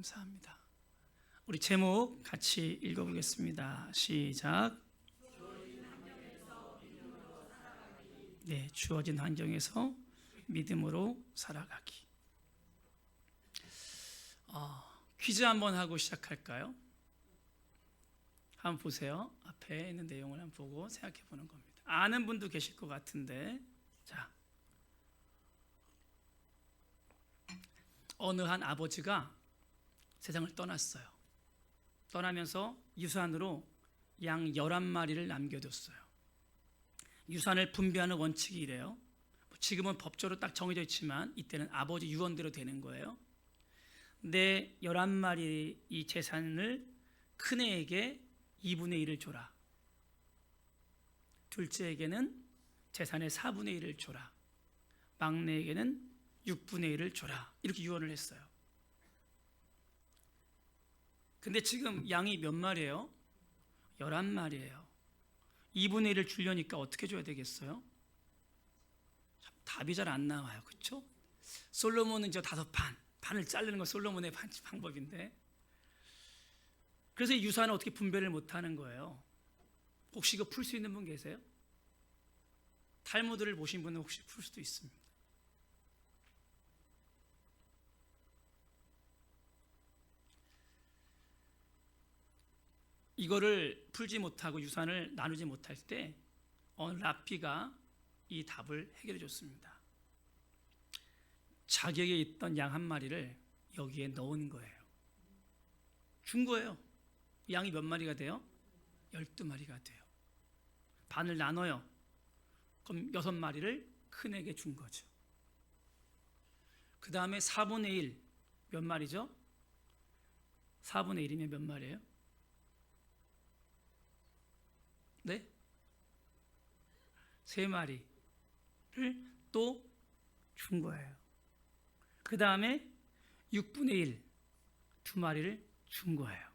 감사합니다. 우리 제목 같이 읽어보겠습니다. 시작. 네, 주어진 환경에서 믿음으로 살아가기. 어, 퀴즈 한번 하고 시작할까요? 한번 보세요. 앞에 있는 내용을 한번 보고 생각해 보는 겁니다. 아는 분도 계실 것 같은데, 자, 어느 한 아버지가 세상을 떠났어요. 떠나면서 유산으로 양 11마리를 남겨뒀어요. 유산을 분배하는 원칙이 이래요. 뭐 지금은 법적으로 딱 정해져 있지만 이때는 아버지 유언대로 되는 거예요. 내 11마리 이 재산을 큰애에게 2분의 1을 줘라. 둘째에게는 재산의 4분의 1을 줘라. 막내에게는 6분의 1을 줘라. 이렇게 유언을 했어요. 근데 지금 양이 몇 마리예요? 11마리예요. 2분의 1을 주려니까 어떻게 줘야 되겠어요? 참 답이 잘 안 나와요. 그렇죠? 솔로몬은 저 다섯 판, 판을 자르는 건 솔로몬의 방- 방법인데 그래서 이 유산을 어떻게 분배를 못 하는 거예요. 혹시 이거 풀 수 있는 분 계세요? 탈무드를 보신 분은 혹시 풀 수도 있습니다. 이거를 풀지 못하고 유산을 나누지 못할 때 어느 라피가 이 답을 해결해 줬습니다. 자격에 있던 양 한 마리를 여기에 넣은 거예요. 준 거예요. 양이 몇 마리가 돼요? 12마리가 돼요. 반을 나눠요. 그럼 여섯 마리를 큰에게 준 거죠. 그 다음에 4분의 1, 몇 마리죠? 4분의 1이면 몇 마리예요? 네? 세 마리를 또 준 거예요. 그 다음에 6분의 1, 두 마리를 준 거예요.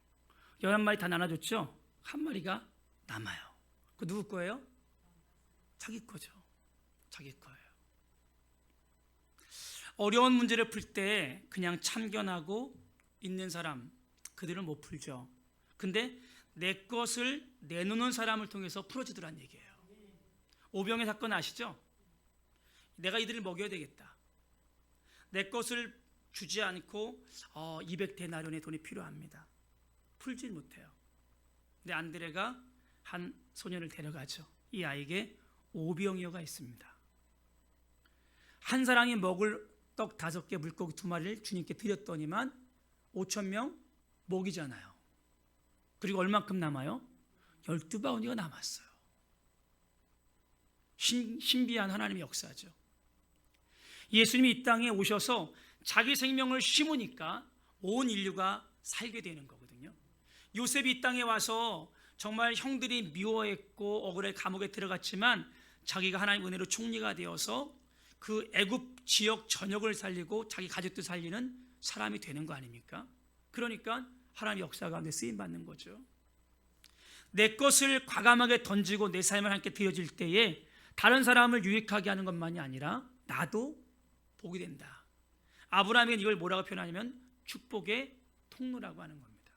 11마리 다 나눠줬죠? 한 마리가 남아요. 그 누구 거예요? 자기 거죠. 자기 거예요. 어려운 문제를 풀 때 그냥 참견하고 있는 사람, 그들은 못 풀죠. 근데 내 것을 내놓는 사람을 통해서 풀어지더란 얘기예요. 오병의 사건 아시죠? 내가 이들을 먹여야 되겠다. 내 것을 주지 않고 어, 200데나리온의 돈이 필요합니다. 풀질 못해요. 근데 안드레가 한 소년을 데려가죠. 이 아이에게 오병이어가 있습니다. 한 사람이 먹을 떡 다섯 개, 물고기 두 마리를 주님께 드렸더니만 5천 명 먹이잖아요. 그리고 얼만큼 남아요? 12바구니가 남았어요. 신, 신비한 하나님의 역사죠. 예수님이 이 땅에 오셔서 자기 생명을 심으니까 온 인류가 살게 되는 거거든요. 요셉이 이 땅에 와서 정말 형들이 미워했고 억울해 감옥에 들어갔지만 자기가 하나님 은혜로 총리가 되어서 그 애굽 지역 전역을 살리고 자기 가족도 살리는 사람이 되는 거 아닙니까? 그러니까 하나님 역사 가운데 쓰임 받는 거죠. 내 것을 과감하게 던지고 내 삶을 함께 드려질 때에 다른 사람을 유익하게 하는 것만이 아니라 나도 복이 된다. 아브라함이 이걸 뭐라고 표현하냐면 축복의 통로라고 하는 겁니다.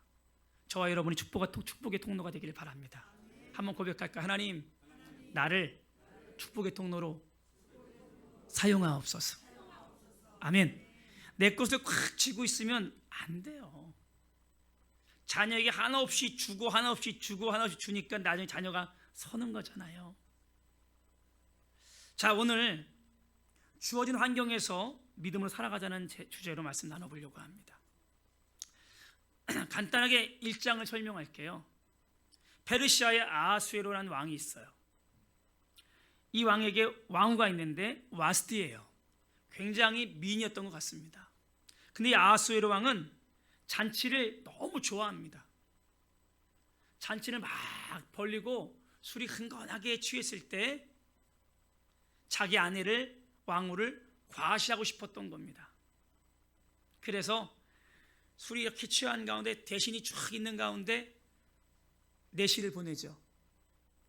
저와 여러분이 축복의, 통로가 되기를 바랍니다. 한번 고백할까? 하나님, 나를 축복의 통로로 사용하옵소서. 아멘. 내 것을 꽉 쥐고 있으면 안 돼요. 자녀에게 하나 없이 주고 하나 없이 주고 하나 없이 주니까 나중에 자녀가 서는 거잖아요. 자, 오늘 주어진 환경에서 믿음으로 살아가자는 주제로 말씀 나눠보려고 합니다. 간단하게 1장을 설명할게요. 페르시아의 아하수에로라는 왕이 있어요. 이 왕에게 왕후가 있는데 와스티예요. 굉장히 미인이었던 것 같습니다. 근데 이 아하수에로 왕은 잔치를 너무 좋아합니다. 잔치를 막 벌리고 술이 흥건하게 취했을 때 자기 아내를 왕후를 과시하고 싶었던 겁니다. 그래서 술이 이렇게 취한 가운데 대신이 쫙 있는 가운데 내시를 보내죠.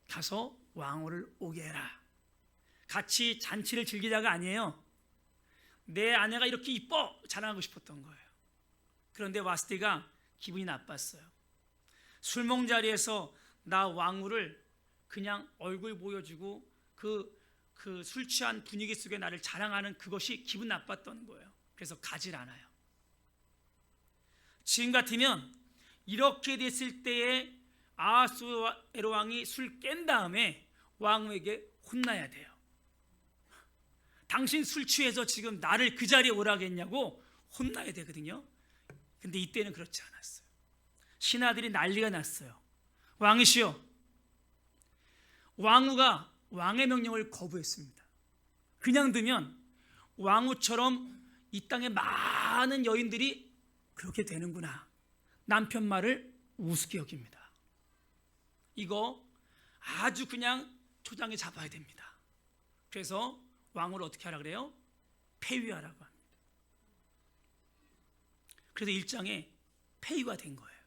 가서 왕후를 오게 해라. 같이 잔치를 즐기자가 아니에요. 내 아내가 이렇게 이뻐 자랑하고 싶었던 거예요. 그런데 와스티가 기분이 나빴어요. 술먹 자리에서 나 왕후를 그냥 얼굴 보여주고 그 그 술 취한 분위기 속에 나를 자랑하는 그것이 기분 나빴던 거예요. 그래서 가질 않아요. 지금 같으면 이렇게 됐을 때에 아하스에로 왕이 술 깬 다음에 왕후에게 혼나야 돼요. 당신 술 취해서 지금 나를 그 자리에 오라겠냐고 혼나야 되거든요. 근데 이때는 그렇지 않았어요. 신하들이 난리가 났어요. 왕이시여, 왕후가 왕의 명령을 거부했습니다. 그냥 두면 왕후처럼 이 땅에 많은 여인들이 그렇게 되는구나. 남편 말을 우습게 여깁니다. 이거 아주 그냥 초장에 잡아야 됩니다. 그래서 왕을 어떻게 하라 그래요? 폐위하라고. 그래서 일장에 폐위가 된 거예요.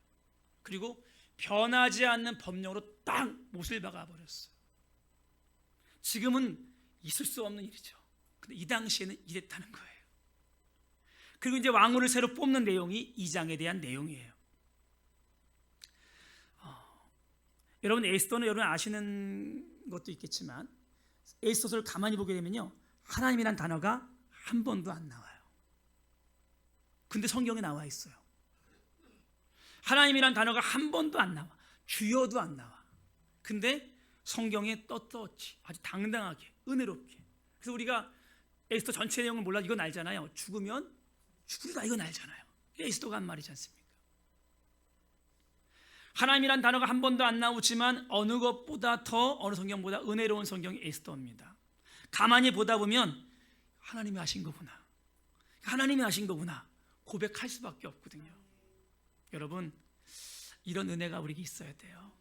그리고 변하지 않는 법령으로 딱 못을 박아 버렸어요. 지금은 있을 수 없는 일이죠. 근데 이 당시에는 이랬다는 거예요. 그리고 이제 왕후를 새로 뽑는 내용이 이 장에 대한 내용이에요. 어, 여러분 에스더는 여러분 아시는 것도 있겠지만 에스더서를 가만히 보게 되면요 하나님이란 단어가 한 번도 안 나와요. 근데 성경에 나와 있어요. 하나님이란 단어가 한 번도 안 나와. 주여도 안 나와. 근데 성경에 떳떳이 아주 당당하게 은혜롭게. 그래서 우리가 에스더 전체 내용을 몰라 이건 알잖아요. 죽으면 죽으리라 이건 알잖아요. 에스더가 한 말이지 않습니까? 하나님이란 단어가 한 번도 안 나오지만 어느 것보다 더 어느 성경보다 은혜로운 성경이 에스더입니다. 가만히 보다 보면 하나님이 하신 거구나. 하나님이 하신 거구나. 고백할 수밖에 없거든요. 여러분, 이런 은혜가 우리에게 있어야 돼요.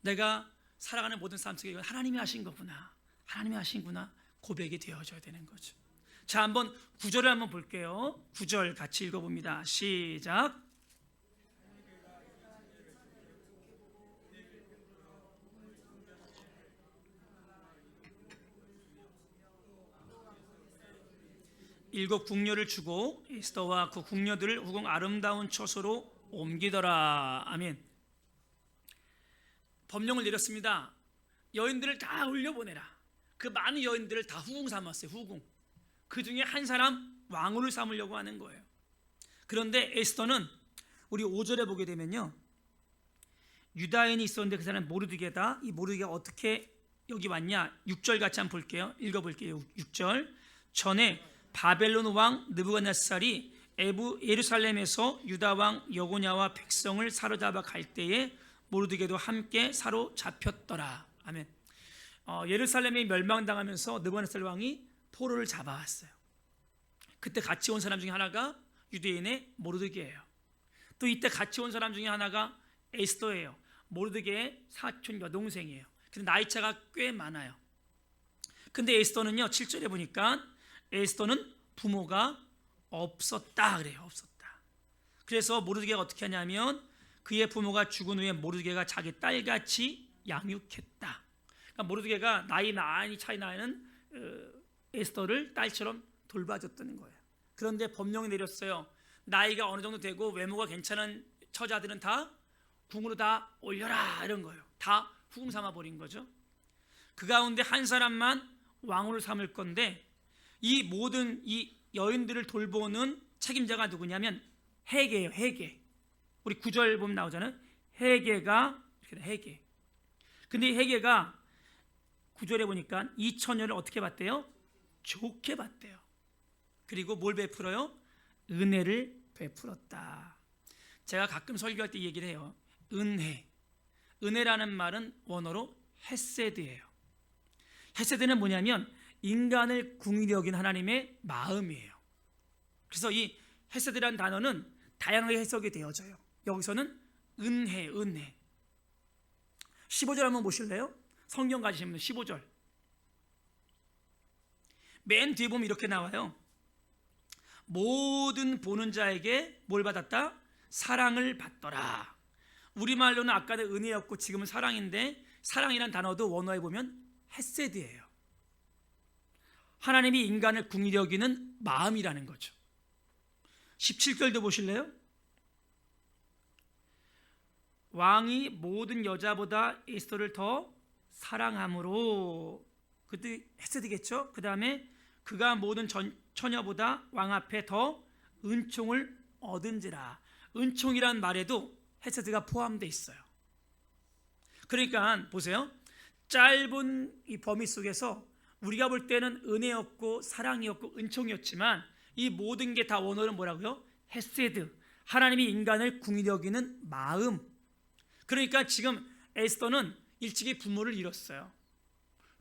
내가 살아가는 모든 삶 속에 이건 하나님이 하신 거구나. 하나님이 하신구나. 고백이 되어져야 되는 거죠. 자, 한번 구절을 한번 볼게요. 구절 같이 읽어봅니다. 시작. 일곱 궁녀를 주고 에스더와 그 궁녀들을 후궁 아름다운 처소로 옮기더라. 아멘. 법령을 내렸습니다. 여인들을 다 올려보내라. 그 많은 여인들을 다 후궁 삼았어요. 후궁. 그 중에 한 사람 왕후를 삼으려고 하는 거예요. 그런데 에스더는 우리 5절에 보게 되면요. 유다인이 있었는데 그 사람 모르드게다. 이 모르드게가 어떻게 여기 왔냐? 6절 같이 한번 볼게요. 읽어 볼게요. 6절. 전에 바벨론 왕 느부갓네살이 에부 예루살렘에서 유다 왕 여고냐와 백성을 사로잡아 갈 때에 모르드게도 함께 사로잡혔더라. 아멘. 어, 예루살렘이 멸망당하면서 느부갓네살 왕이 포로를 잡아왔어요. 그때 같이 온 사람 중에 하나가 유대인의 모르드게예요. 또 이때 같이 온 사람 중에 하나가 에스더예요. 모르드게의 사촌 여동생이에요. 근데 나이 차가 꽤 많아요. 근데 에스더는요. 7절에 보니까 에스더는 부모가 없었다 그래요. 없었다. 그래서 모르드게가 어떻게 하냐면 그의 부모가 죽은 후에 모르드게가 자기 딸같이 양육했다. 그러니까 모르드게가 나이 많이 차이 나는 어, 에스더를 딸처럼 돌봐줬다는 거예요. 그런데 법령이 내렸어요. 나이가 어느 정도 되고 외모가 괜찮은 처자들은 다 궁으로 다 올려라 이런 거예요. 다 후궁 삼아 버린 거죠. 그 가운데 한 사람만 왕후를 삼을 건데 이 모든 이 여인들을 돌보는 책임자가 누구냐면 해계예요. 해계. 우리 구절 보면 나오잖아요. 해계가 이렇게 해계. 근데 해계가 구절에 보니까 이 처녀를 어떻게 봤대요? 좋게 봤대요. 그리고 뭘 베풀어요? 은혜를 베풀었다. 제가 가끔 설교할 때 얘기를 해요. 은혜. 은혜라는 말은 원어로 헤세드예요. 헤세드는 뭐냐면 인간을 궁히 여긴 하나님의 마음이에요. 그래서 이 헤세드라는 단어는 다양하게 해석이 되어져요. 여기서는 은혜, 은혜. 15절 한번 보실래요? 성경 가지시면 15절. 맨 뒤에 보면 이렇게 나와요. 모든 보는 자에게 뭘 받았다? 사랑을 받더라. 우리말로는 아까는 은혜였고 지금은 사랑인데 사랑이란 단어도 원어에 보면 헤세드예요. 하나님이 인간을 궁히 여기는 마음이라는 거죠. 17절도 보실래요? 왕이 모든 여자보다 에스더를 더 사랑함으로 그때 헤세드겠죠. 그 다음에 그가 모든 전, 처녀보다 왕 앞에 더 은총을 얻은지라. 은총이란 말에도 헤세드가 포함되어 있어요. 그러니까 보세요. 짧은 이 범위 속에서 우리가 볼 때는 은혜였고 사랑이었고 은총이었지만 이 모든 게 다 원어는 뭐라고요? 헤세드. 하나님이 인간을 궁히 여기는 마음. 그러니까 지금 에스더는 일찍이 부모를 잃었어요.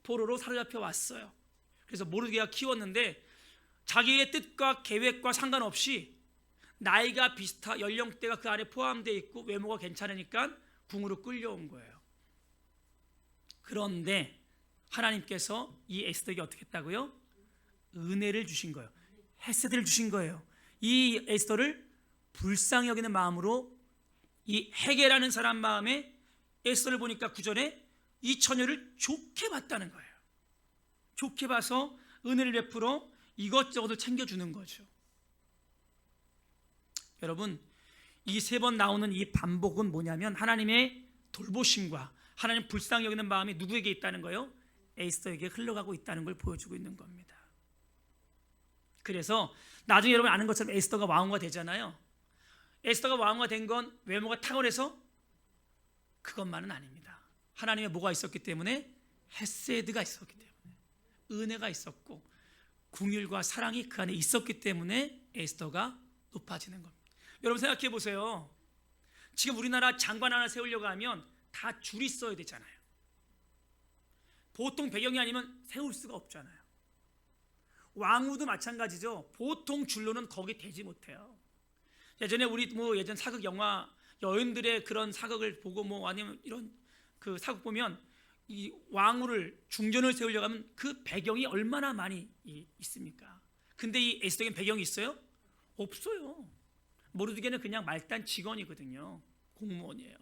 포로로 사로잡혀 왔어요. 그래서 모르게가 키웠는데 자기의 뜻과 계획과 상관없이 나이가 비슷하 연령대가 그 안에 포함되어 있고 외모가 괜찮으니까 궁으로 끌려온 거예요. 그런데 하나님께서 이 에스더에게 어떻게 했다고요? 은혜를 주신 거예요. 헤세드를 주신 거예요. 이 에스더를 불쌍히 여기는 마음으로 이 헤게라는 사람 마음에 에스더를 보니까 구절에 이 처녀를 좋게 봤다는 거예요. 좋게 봐서 은혜를 베풀어 이것저것을 챙겨주는 거죠. 여러분, 이 세 번 나오는 이 반복은 뭐냐면 하나님의 돌보심과 하나님 불쌍히 여기는 마음이 누구에게 있다는 거예요? 에스더에게 흘러가고 있다는 걸 보여주고 있는 겁니다. 그래서 나중에 여러분 아는 것처럼 에스더가 왕후가 되잖아요. 에스더가 왕후가 된 건 외모가 탁월해서 그것만은 아닙니다. 하나님의 뭐가 있었기 때문에 헤세드가 있었기 때문에 은혜가 있었고 궁율과 사랑이 그 안에 있었기 때문에 에스더가 높아지는 겁니다. 여러분 생각해 보세요. 지금 우리나라 장관 하나 세우려고 하면 다 줄이 써야 되잖아요. 보통 배경이 아니면 세울 수가 없잖아요. 왕후도 마찬가지죠. 보통 줄로는 거기 되지 못해요. 예전에 우리 뭐 예전 사극 영화 여인들의 그런 사극을 보고 뭐 아니면 이런 그 사극 보면 이 왕후를 중전을 세우려고 하면 그 배경이 얼마나 많이 있습니까? 근데 이 에스더에겐 배경이 있어요? 없어요. 모르드게는 그냥 말단 직원이거든요. 공무원이에요.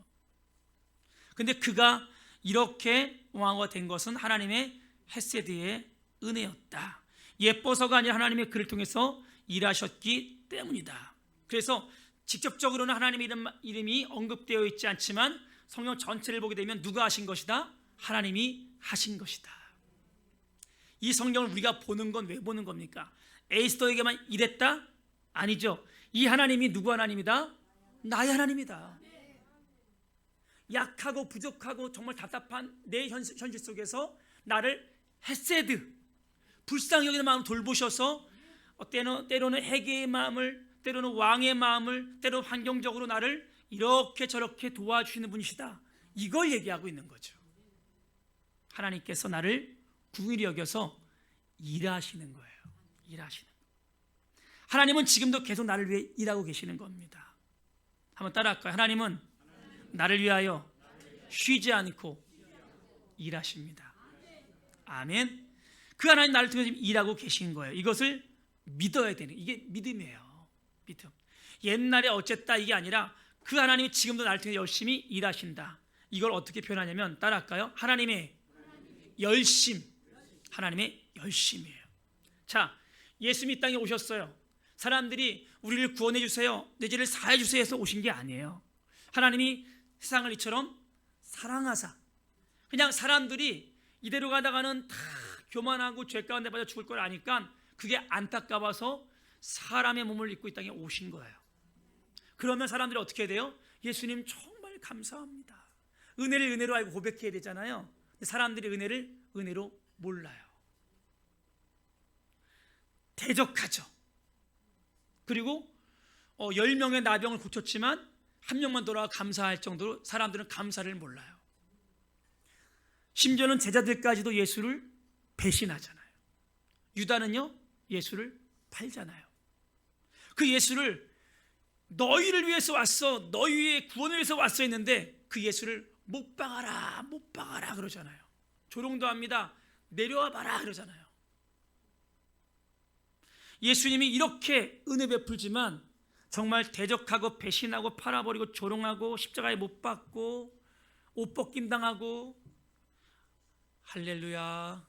근데 그가 이렇게 왕후가 된 것은 하나님의 헤세드의 은혜였다. 예뻐서가 아니라 하나님의 그를 통해서 일하셨기 때문이다. 그래서 직접적으로는 하나님의 이름, 이름이 언급되어 있지 않지만 성경 전체를 보게 되면 누가 하신 것이다? 하나님이 하신 것이다. 이 성경을 우리가 보는 건 왜 보는 겁니까? 에스더에게만 이랬다? 아니죠. 이 하나님이 누구 하나님이다? 나의 하나님이다. 약하고 부족하고 정말 답답한 내 현실, 현실 속에서 나를 헤세드 불쌍히 여기는 마음 돌보셔서 때로는, 때로는 해계의 마음을 때로는 왕의 마음을 때로 환경적으로 나를 이렇게 저렇게 도와주시는 분이시다. 이걸 얘기하고 있는 거죠. 하나님께서 나를 궁일이 여겨서 일하시는 거예요. 일하시는. 하나님은 지금도 계속 나를 위해 일하고 계시는 겁니다. 한번 따라할까요? 하나님은 나를 위하여 쉬지 않고 일하십니다. 아멘. 그 하나님 나를 통해서 일하고 계신 거예요. 이것을 믿어야 되는 이게 믿음이에요. 믿음. 옛날에 어쨌다 이게 아니라 그 하나님이 지금도 나를 통해 열심히 일하신다. 이걸 어떻게 표현하냐면 따라할까요? 하나님의 열심. 하나님의 열심이에요. 자, 예수님이 땅에 오셨어요. 사람들이 우리를 구원해 주세요. 내 죄를 사해 주세요 해서 오신 게 아니에요. 하나님이 세상을 이처럼 사랑하사 그냥 사람들이 이대로 가다가는 다 교만하고 죄 가운데 빠져 죽을 걸 아니까 그게 안타까워서 사람의 몸을 입고 이 땅에 오신 거예요. 그러면 사람들이 어떻게 돼요? 예수님 정말 감사합니다. 은혜를 은혜로 알고 고백해야 되잖아요. 사람들이 은혜를 은혜로 몰라요. 대적하죠. 그리고 어, 10명의 나병을 고쳤지만 한 명만 돌아와 감사할 정도로 사람들은 감사를 몰라요. 심지어는 제자들까지도 예수를 배신하잖아요. 유다는요, 예수를 팔잖아요. 그 예수를 너희를 위해서 왔어, 너희의 구원을 위해서 왔어 했는데 그 예수를 못 박아라, 못 박아라 그러잖아요. 조롱도 합니다. 내려와 봐라 그러잖아요. 예수님이 이렇게 은혜 베풀지만 정말 대적하고 배신하고 팔아버리고 조롱하고 십자가에 못 박고 옷 벗김 당하고 할렐루야.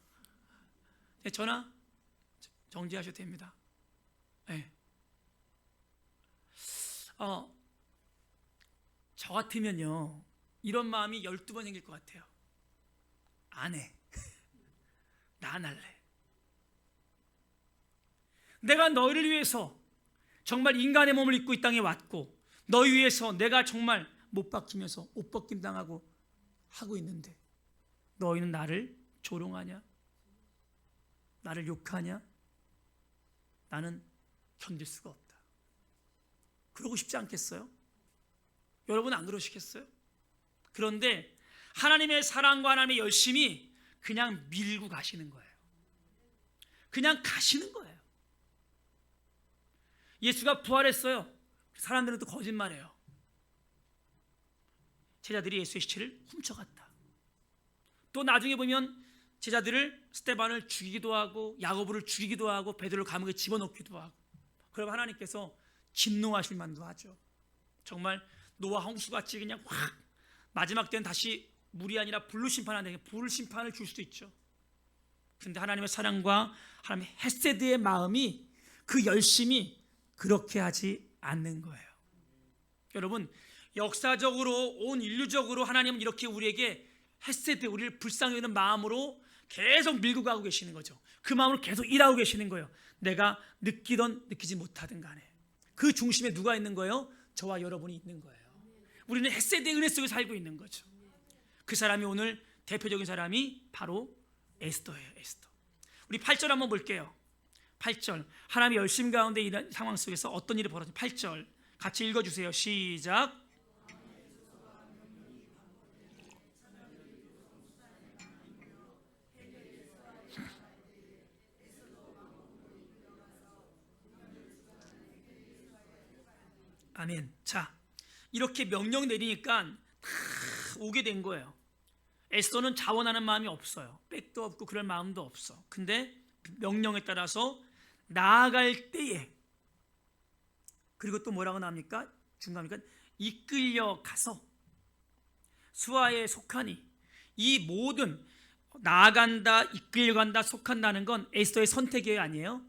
네, 전화 정지하셔도 됩니다. 네. 어, 저 같으면요 이런 마음이 12번 생길 것 같아요 안 해. 나 안 할래. 내가 너희를 위해서 정말 인간의 몸을 입고 이 땅에 왔고 너희 위해서 내가 정말 못 박히면서 옷 벗김 당하고 하고 있는데 너희는 나를 조롱하냐? 나를 욕하냐? 나는 견딜 수가 없다. 그러고 싶지 않겠어요? 여러분 안 그러시겠어요? 그런데 하나님의 사랑과 하나님의 열심이 그냥 밀고 가시는 거예요. 그냥 가시는 거예요. 예수가 부활했어요. 사람들은 또 거짓말해요. 제자들이 예수의 시체를 훔쳐갔다. 또 나중에 보면 제자들을 스테반을 죽이기도 하고 야고보를 죽이기도 하고 베드로를 감옥에 집어넣기도 하고 그럼 하나님께서 진노하실 만도 하죠. 정말 노아 홍수같이 그냥 확 마지막 때는 다시 물이 아니라 불로 심판하는 불 심판을 줄 수도 있죠. 근데 하나님의 사랑과 하나님의 헤세드의 마음이 그 열심이 그렇게 하지 않는 거예요. 여러분 역사적으로 온 인류적으로 하나님은 이렇게 우리에게 헤세드 우리를 불쌍히 여기는 마음으로 계속 밀고 가고 계시는 거죠. 그 마음을 계속 일하고 계시는 거예요. 내가 느끼던 느끼지 못하든 간에 그 중심에 누가 있는 거예요? 저와 여러분이 있는 거예요. 우리는 헤세드의 은혜 속에 살고 있는 거죠. 그 사람이 오늘 대표적인 사람이 바로 에스더예요. 에스더. 우리 8절 한번 볼게요. 8절. 하나님의 열심 가운데 이런 상황 속에서 어떤 일이 벌어져? 8절. 같이 읽어 주세요. 시작. 아멘. 자, 이렇게 명령 내리니까 다 오게 된 거예요. 에스더는 자원하는 마음이 없어요. 백도 없고 그럴 마음도 없어. 근데 명령에 따라서 나아갈 때에 그리고 또 뭐라고 나옵니까? 중간이니까 이끌려 가서 수하에 속하니 이 모든 나아간다, 이끌려간다, 속한다는 건 에스더의 선택이 아니에요?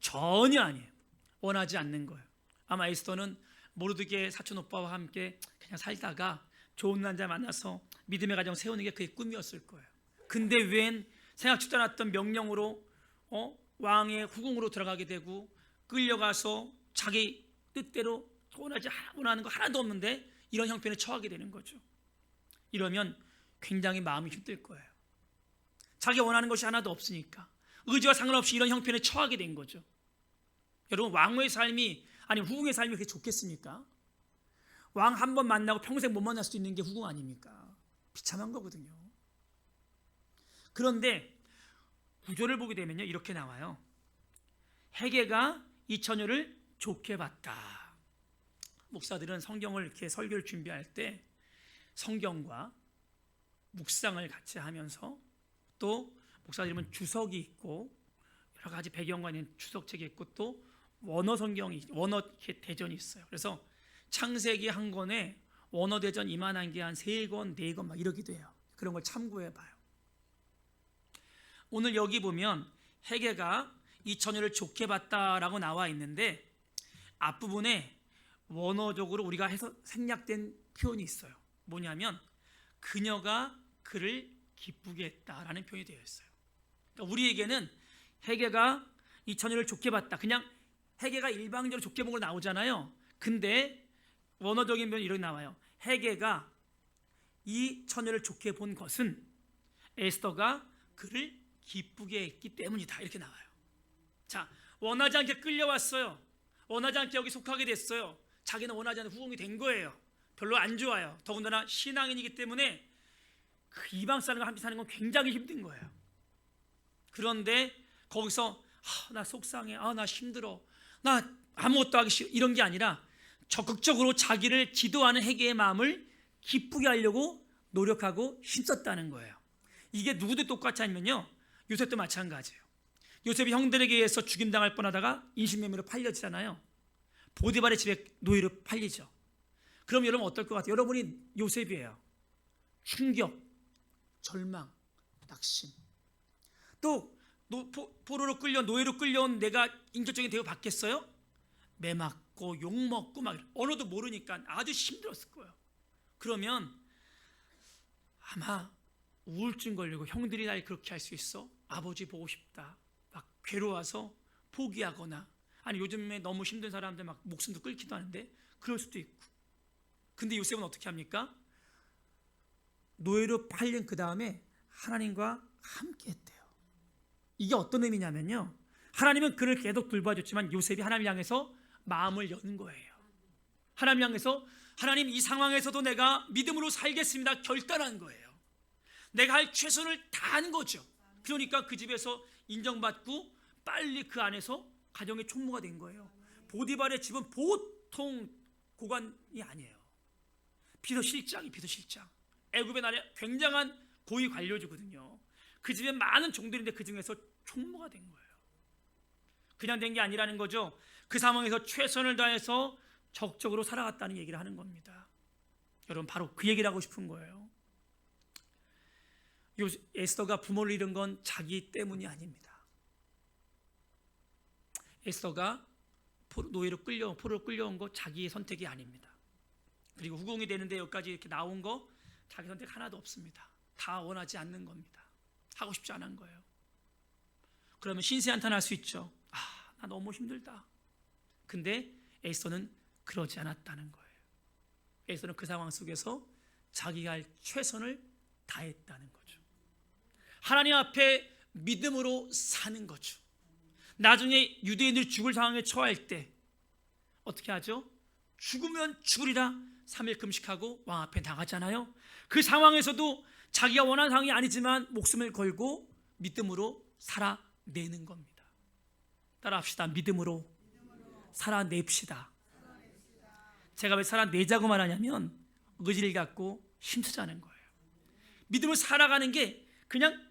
전혀 아니에요. 원하지 않는 거예요. 아마 에스더는 모르드게 사촌 오빠와 함께 그냥 살다가 좋은 남자 만나서 믿음의 가정 세우는 게 그의 꿈이었을 거예요. 근데 웬 생각지도 않았던 명령으로 어? 왕의 후궁으로 들어가게 되고 끌려가서 자기 뜻대로 원하지 원하는 거 하나도 없는데 이런 형편에 처하게 되는 거죠. 이러면 굉장히 마음이 힘들 거예요. 자기 원하는 것이 하나도 없으니까 의지와 상관없이 이런 형편에 처하게 된 거죠. 여러분 왕의 삶이 아니 후궁의 삶이 그렇게 좋겠습니까? 왕 한 번 만나고 평생 못 만날 수 있는 게 후궁 아닙니까? 비참한 거거든요. 그런데 구조를 보게 되면요 이렇게 나와요. 해계가 이 처녀를 좋게 봤다. 목사들은 성경을 이렇게 설교를 준비할 때 성경과 묵상을 같이 하면서 또 목사들은 주석이 있고 여러 가지 배경과 있는 주석책이 있고 또 원어 성경이 원어 대전이 있어요. 그래서 창세기 한 권에 원어 대전 이만한 게 한 세 권, 네 권 막 이러기도 해요. 그런 걸 참고해 봐요. 오늘 여기 보면 해계가 이 처녀를 좋게 봤다라고 나와 있는데 앞부분에 원어적으로 우리가 해서 생략된 표현이 있어요. 뭐냐면 그녀가 그를 기쁘게 했다라는 표현이 되어 있어요. 그러니까 우리에게는 해계가 이 처녀를 좋게 봤다. 그냥 해계가 일방적으로 좋게 본 걸 나오잖아요. 근데 원어적인 표현이 이렇게 나와요. 해계가 이 처녀를 좋게 본 것은 에스더가 그를 기쁘게 했기 때문이다. 이렇게 나와요. 자, 원하지 않게 끌려왔어요. 원하지 않게 여기 속하게 됐어요. 자기는 원하지 않는 후궁이 된 거예요. 별로 안 좋아요. 더군다나 신앙인이기 때문에 그 이방 사람과 함께 사는 건 굉장히 힘든 거예요. 그런데 거기서 아, 나 속상해, 아, 나 힘들어, 나 아무것도 하기 싫어 이런 게 아니라 적극적으로 자기를 기도하는 회개의 마음을 기쁘게 하려고 노력하고 힘썼다는 거예요. 이게 누구도 똑같이 아니면요 요셉도 마찬가지예요. 요셉이 형들에게 의해서 죽임당할 뻔하다가 인신매매로 팔려지잖아요. 보디발의 집에 노예로 팔리죠. 그럼 여러분 어떨 것 같아요? 여러분이 요셉이에요. 충격, 절망, 낙심. 또 포로로 끌려 노예로 끌려온 내가 인격적인 대우 받겠어요? 매막, 맞고 욕 먹고 막 언어도 모르니까 아주 힘들었을 거예요. 그러면 아마 우울증 걸리고 형들이 날 그렇게 할 수 있어? 아버지 보고 싶다. 막 괴로워서 포기하거나 아니 요즘에 너무 힘든 사람들 막 목숨도 끊기도 하는데 그럴 수도 있고. 근데 요셉은 어떻게 합니까? 노예로 팔린 그 다음에 하나님과 함께 했대요. 이게 어떤 의미냐면요. 하나님은 그를 계속 돌봐줬지만 요셉이 하나님 향해서 마음을 여는 거예요. 하나님 향해서 하나님 이 상황에서도 내가 믿음으로 살겠습니다. 결단한 거예요. 내가 할 최선을 다한 거죠. 그러니까 그 집에서 인정받고 빨리 그 안에서 가정의 총무가 된 거예요. 보디발의 집은 보통 고관이 아니에요. 비서실장이 비서실장. 애굽의 나라에 굉장한 고위 관료주거든요. 그 집에 많은 종들인데 그 중에서 총무가 된 거예요. 그냥 된 게 아니라는 거죠. 그 상황에서 최선을 다해서 적적으로 살아갔다는 얘기를 하는 겁니다. 여러분 바로 그 얘기를 하고 싶은 거예요. 요 에스더가 부모를 잃은 건 자기 때문이 아닙니다. 에스더가 포- 노예로 끌려 포로로 끌려온 거 자기의 선택이 아닙니다. 그리고 후궁이 되는데 여기까지 이렇게 나온 거 자기 선택 하나도 없습니다. 다 원하지 않는 겁니다. 하고 싶지 않은 거예요. 그러면 신세한탄 할 수 있죠. 아, 나 너무 힘들다. 근데 에스더는 그러지 않았다는 거예요. 에스더는 그 상황 속에서 자기가 할 최선을 다했다는 거죠. 하나님 앞에 믿음으로 사는 거죠. 나중에 유대인들 죽을 상황에 처할 때 어떻게 하죠? 죽으면 죽으리라 3일 금식하고 왕 앞에 나가잖아요. 그 상황에서도 자기가 원하는 상황이 아니지만 목숨을 걸고 믿음으로 살아내는 겁니다. 따라합시다. 믿음으로 살아냅시다. 제가 왜 살아내자고 말하냐면 의지를 갖고 힘쓰자는 거예요. 믿음을 살아가는 게 그냥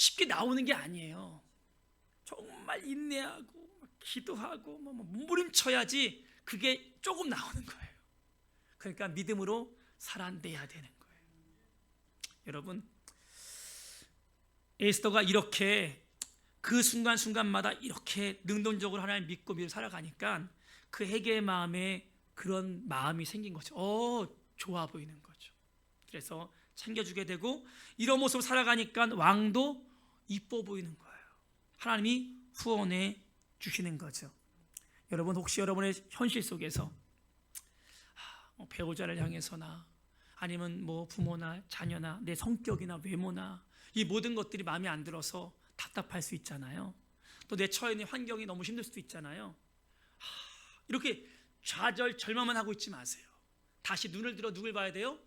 쉽게 나오는 게 아니에요. 정말 인내하고 막 기도하고 뭐, 뭐 몸부림쳐야지 그게 조금 나오는 거예요. 그러니까 믿음으로 살아내야 되는 거예요. 여러분 에스더가 이렇게 그 순간순간마다 이렇게 능동적으로 하나님 믿고 믿어 살아가니까 그 해계의 마음에 그런 마음이 생긴 거죠. 어, 좋아 보이는 거죠. 그래서 챙겨주게 되고 이런 모습으로 살아가니까 왕도 이뻐 보이는 거예요. 하나님이 후원해 주시는 거죠. 여러분 혹시 여러분의 현실 속에서 아, 뭐 배우자를 향해서나 아니면 뭐 부모나 자녀나 내 성격이나 외모나 이 모든 것들이 마음에 안 들어서 답답할 수 있잖아요. 또 내 처해 있는 환경이 너무 힘들 수도 있잖아요. 하, 이렇게 좌절 절망만 하고 있지 마세요. 다시 눈을 들어 누굴 봐야 돼요?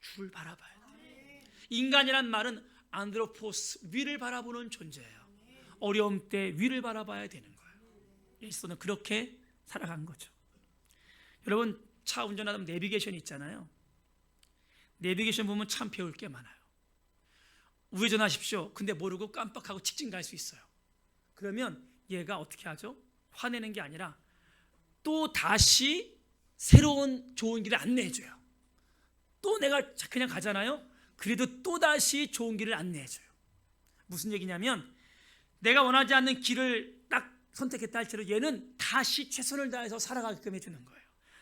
주를 바라봐야 돼요. 인간이란 말은 안드로포스 위를 바라보는 존재예요. 어려움 때 위를 바라봐야 되는 거예요. 예수는 그렇게 살아간 거죠. 여러분 차 운전하다 내비게이션 있잖아요. 내비게이션 보면 참 배울 게 많아요. 우회전하십시오. 근데 모르고 깜빡하고 직진 갈 수 있어요. 그러면 얘가 어떻게 하죠? 화내는 게 아니라 또 다시 새로운 좋은 길을 안내해줘요. 또 내가 그냥 가잖아요. 그래도 또 다시 좋은 길을 안내해줘요. 무슨 얘기냐면 내가 원하지 않는 길을 딱 선택했다 할지라도 얘는 다시 최선을 다해서 살아가게끔 해주는 거예요.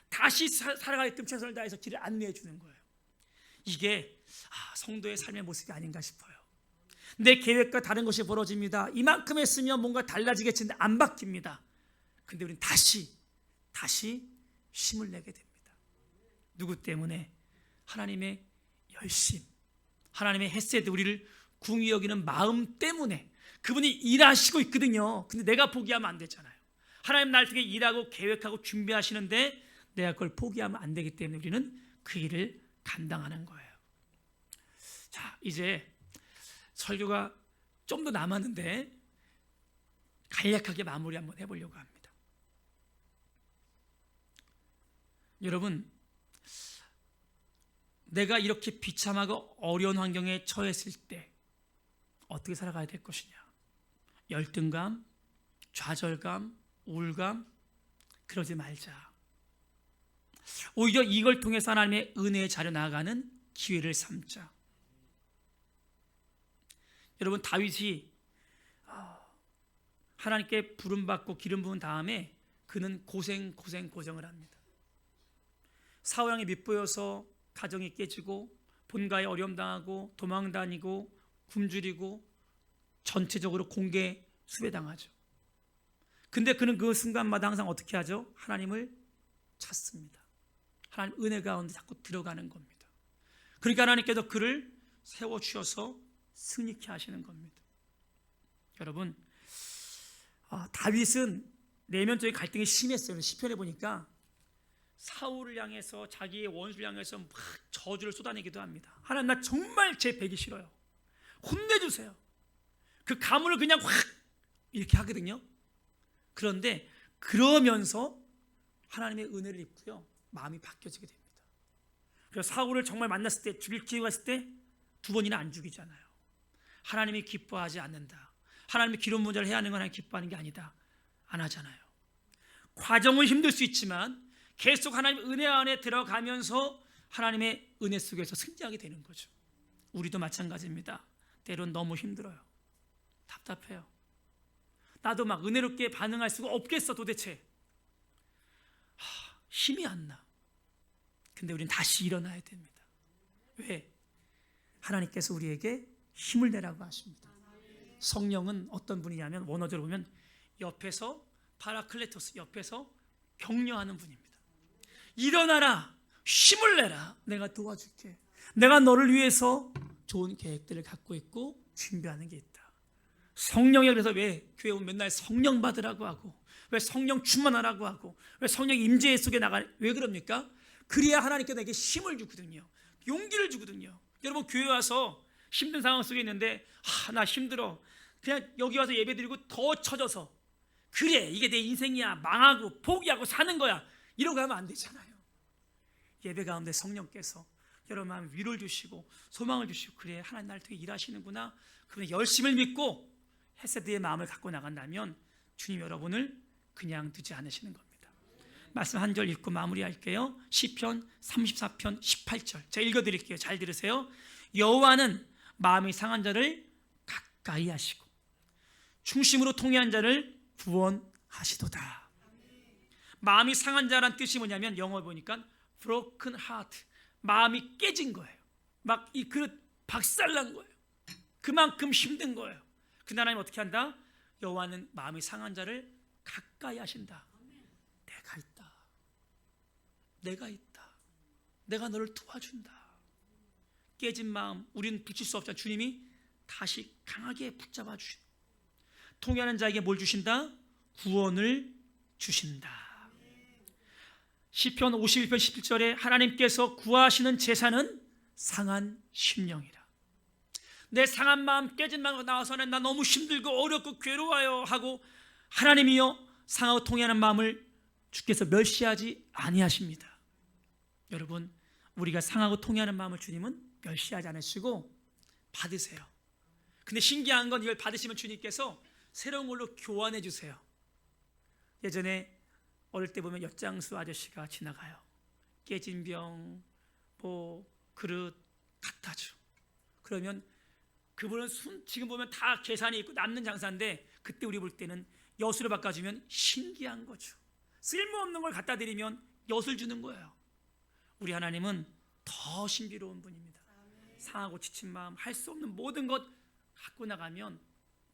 다시 사, 살아가게끔 최선을 다해서 길을 안내해 주는 거예요. 이게 아, 성도의 삶의 모습이 아닌가 싶어요. 내 계획과 다른 것이 벌어집니다. 이만큼 했으면 뭔가 달라지겠지만 안 바뀝니다. 근데 우리는 다시 다시 힘을 내게 됩니다. 누구 때문에? 하나님의 열심, 하나님의 햇셋 우리를 궁히 여기는 마음 때문에 그분이 일하시고 있거든요. 근데 내가 포기하면 안 되잖아요. 하나님 날 통해 일하고 계획하고 준비하시는데 내가 그걸 포기하면 안 되기 때문에 우리는 그 일을 감당하는 거예요. 자, 이제 설교가 좀 더 남았는데 간략하게 마무리 한번 해보려고 합니다. 여러분, 내가 이렇게 비참하고 어려운 환경에 처했을 때 어떻게 살아가야 될 것이냐? 열등감, 좌절감, 우울감 그러지 말자. 오히려 이걸 통해서 하나님의 은혜에 자려 나아가는 기회를 삼자. 여러분 다윗이 하나님께 부름 받고 기름 부은 다음에 그는 고생 고생 고생을 합니다. 사후랑이 밑보여서 가정이 깨지고 본가에 어려움 당하고 도망 다니고 굶주리고 전체적으로 공개 수배당하죠. 근데 그는 그 순간마다 항상 어떻게 하죠? 하나님을 찾습니다. 하나님 은혜 가운데 자꾸 들어가는 겁니다. 그러니까 하나님께서 그를 세워 주셔서 승리케 하시는 겁니다. 여러분, 아, 다윗은 내면적인 갈등이 심했어요. 시편에 보니까 사울을 향해서 자기의 원수를 향해서 막 저주를 쏟아내기도 합니다. 하나님 나 정말 제 백이 싫어요. 혼내주세요. 그 가문을 그냥 확 이렇게 하거든요. 그런데 그러면서 하나님의 은혜를 입고요. 마음이 바뀌어지게 됩니다. 그래서 사울을 정말 만났을 때 죽일 기회가 있을 때 두 번이나 안 죽이잖아요. 하나님이 기뻐하지 않는다. 하나님이 기름 문제를 해야 하는 건 하나님 기뻐하는 게 아니다. 안 하잖아요. 과정은 힘들 수 있지만 계속 하나님 은혜 안에 들어가면서 하나님의 은혜 속에서 승리하게 되는 거죠. 우리도 마찬가지입니다. 때론 너무 힘들어요. 답답해요. 나도 막 은혜롭게 반응할 수가 없겠어 도대체. 하, 힘이 안 나. 근데 우리는 다시 일어나야 됩니다. 왜? 하나님께서 우리에게 힘을 내라고 하십니다. 성령은 어떤 분이냐면 원어대로 보면 옆에서 파라클레토스 옆에서 격려하는 분입니다. 일어나라, 힘을 내라. 내가 도와줄게. 내가 너를 위해서 좋은 계획들을 갖고 있고 준비하는 게 있다. 성령이 그래서 왜 교회 오면 맨날 성령 받으라고 하고 왜 성령 충만하라고 하고 왜 성령 임재 속에 나가 왜 그럽니까? 그래야 하나님께 내게 힘을 주거든요. 용기를 주거든요. 여러분 교회 와서 힘든 상황 속에 있는데 아, 나 힘들어. 그냥 여기 와서 예배드리고 더 처져서 그래 이게 내 인생이야 망하고 포기하고 사는 거야 이러고 하면 안 되잖아요. 예배 가운데 성령께서 여러분 마음 위로를 주시고 소망을 주시고 그래 하나님 나를 통해 일하시는구나. 그러면 열심을 믿고 헤세드의 마음을 갖고 나간다면 주님 여러분을 그냥 두지 않으시는 겁니다. 말씀 한 절 읽고 마무리할게요. 시편 34편 18절. 제가 읽어 드릴게요. 잘 들으세요. 여호와는 마음이 상한 자를 가까이 하시고 중심으로 통해한 자를 구원하시도다. 마음이 상한 자란 뜻이 뭐냐면 영어 보니까 broken heart. 마음이 깨진 거예요. 막 이 그릇 박살난 거예요. 그만큼 힘든 거예요. 근데 하나님 어떻게 한다? 여호와는 마음이 상한 자를 가까이 하신다. 내가 있다. 내가 있다. 내가 너를 도와준다. 깨진 마음 우리는 붙일 수 없잖아. 주님이 다시 강하게 붙잡아 주신. 통하는 자에게 뭘 주신다? 구원을 주신다. 시편 51편 17절에 하나님께서 구하시는 제사는 상한 심령이라. 내 상한 마음 깨진 마음 나와서는 나 너무 힘들고 어렵고 괴로워요 하고 하나님이여 상하고 통해하는 마음을 주께서 멸시하지 아니하십니다. 여러분 우리가 상하고 통해하는 마음을 주님은 멸시하지 않으시고 받으세요. 근데 신기한 건 이걸 받으시면 주님께서 새로운 걸로 교환해 주세요. 예전에 어릴 때 보면 엿장수 아저씨가 지나가요. 깨진 병, 뭐 그릇 갖다 줘. 그러면 그분은 순, 지금 보면 다 계산이 있고 남는 장사인데 그때 우리 볼 때는 엿으로 바꿔주면 신기한 거죠. 쓸모없는 걸 갖다 드리면 엿을 주는 거예요. 우리 하나님은 더 신비로운 분입니다. 상하고 지친 마음, 할 수 없는 모든 것 갖고 나가면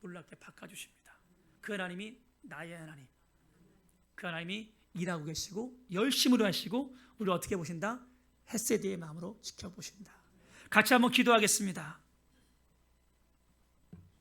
놀랍게 바꿔주십니다. 그 하나님이 나의 하나님. 그 하나님이 일하고 계시고 열심으로 하시고 우리 어떻게 보신다? 햇세디의 마음으로 지켜보신다. 같이 한번 기도하겠습니다.